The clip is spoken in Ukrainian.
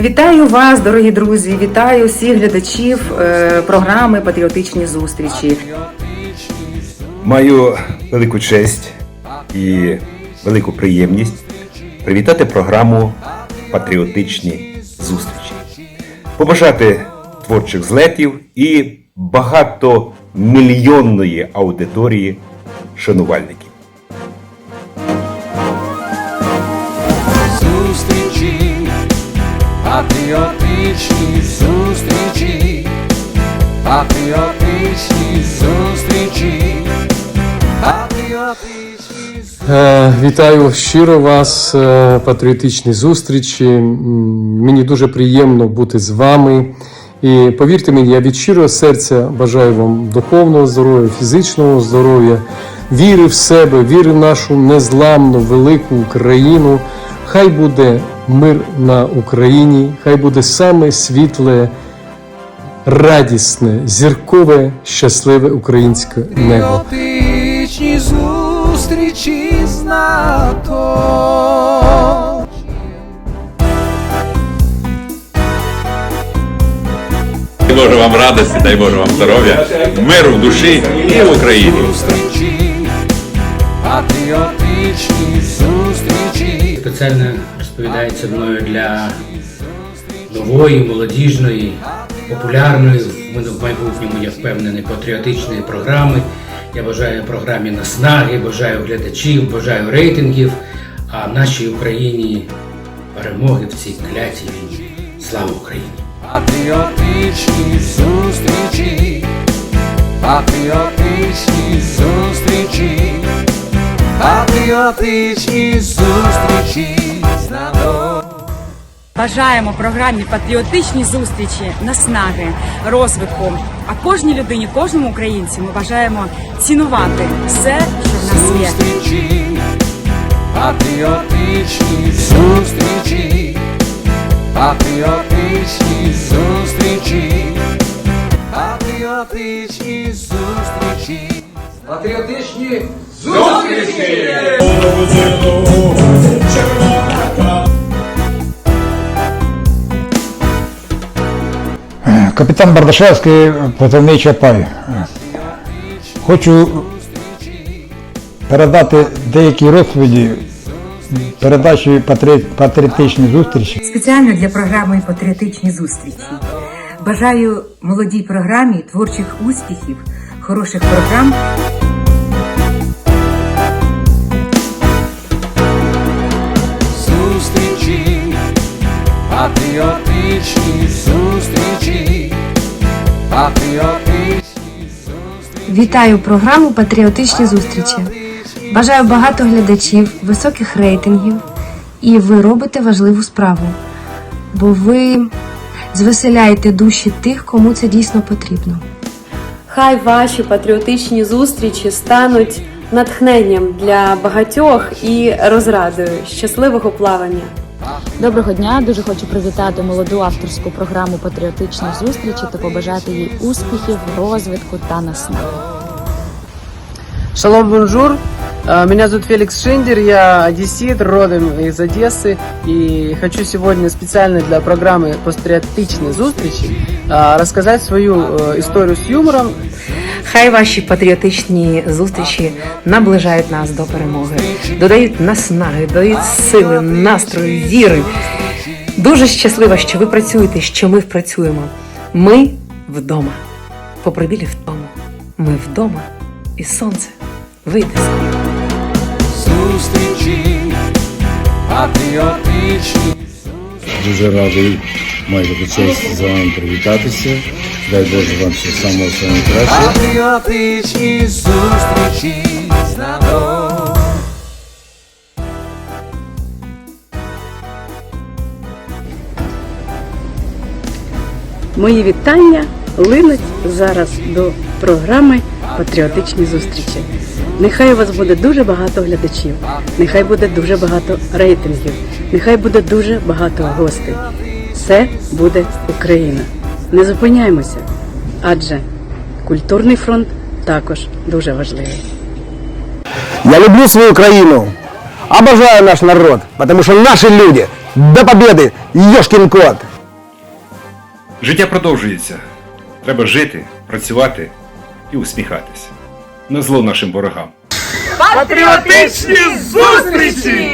Вітаю вас, дорогі друзі! Вітаю всіх глядачів е, програми Патріотичні зустрічі. Маю велику честь і велику приємність привітати програму Патріотичні зустрічі, побажати творчих злетів і багатомільйонної аудиторії шанувальників. Патріотичні зустрічі, патріотичні зустрічі, патріотичні зустрічі. Е, Вітаю щиро вас, е, патріотичні зустрічі. Мені дуже приємно бути з вами. І повірте мені, я від щирого серця бажаю вам духовного здоров'я, фізичного здоров'я, віри в себе, віри в нашу незламну велику Україну. Хай буде мир на Україні, хай буде саме світле, радісне, зіркове, щасливе українське небо. Патріотичні зустрічі з НАТО. Дай Боже вам радості, дай Боже вам здоров'я, миру в душі і в Україні. Патріотичні зустрічі. спеціально розповідається мною для нової, молодіжної, популярної, в майбутньому, я впевнений, патріотичної програми. Я бажаю програмі наснаги, бажаю глядачів, бажаю рейтингів, а нашій Україні перемоги в цій клятій війні. Слава Україні! Патріотичні зустрічі, патріотичні зустрічі, патріотичні зустрічі. Бажаємо програмі патріотичні зустрічі, наснаги, розвитку. А кожній людині, кожному українцю ми бажаємо цінувати все, що в нас є. Зустрічі, патріотичні зустрічі, патріотичні зустрічі, патріотичні зустрічі. Патріотичні зустрічі! Капітан Бардашевський, позивний Чапай. Хочу передати деякі розповіді передачі патрі- патріотичні зустрічі. Спеціально для програми Патріотичні зустрічі. Бажаю молодій програмі творчих успіхів, хороших програм. Вітаю програму Патріотичні зустрічі. Бажаю багато глядачів, високих рейтингів, і ви робите важливу справу, бо ви звеселяєте душі тих, кому це дійсно потрібно. Хай ваші патріотичні зустрічі стануть натхненням для багатьох і розрадою щасливого плавання. Доброго дня! Дуже хочу привітати молоду авторську програму патріотичних зустрічі та побажати їй успіхів, розвитку та наснаги. Шалом, бонжур. Э, Меня зовут Феликс Шиндер, я одессит, родом из Одессы. И хочу сегодня специально для программы «Патриотичные зустрічі» э, рассказать свою э, историю с юмором. Хай ваші патріотичні зустрічі наближають нас до перемоги, додають наснаги, додають сили, настрою, віри. Дуже щаслива, що ви працюєте, що ми працюємо. Ми вдома. Попри білі вдома. Ми вдома, і сонце вийде скоро. Зустрічі, патріотичні Дуже радий таку честь з вами привітатися. Дай Боже вам всього самого самого кращого. Патріотичні зустрічі з народом. Мої вітання линуть зараз до програми Патріотичні зустрічі. Нехай у вас буде дуже багато глядачів, нехай буде дуже багато рейтингів, нехай буде дуже багато гостей. Це буде Україна. Не зупиняємося, адже культурний фронт також дуже важливий. Я люблю свою країну, обожаю наш народ, потому что наши люди до победы, ешкин кот. Життя продовжується. Треба жити, працювати і усміхатись. На зло нашим ворогам. Патріотичні зустрічі!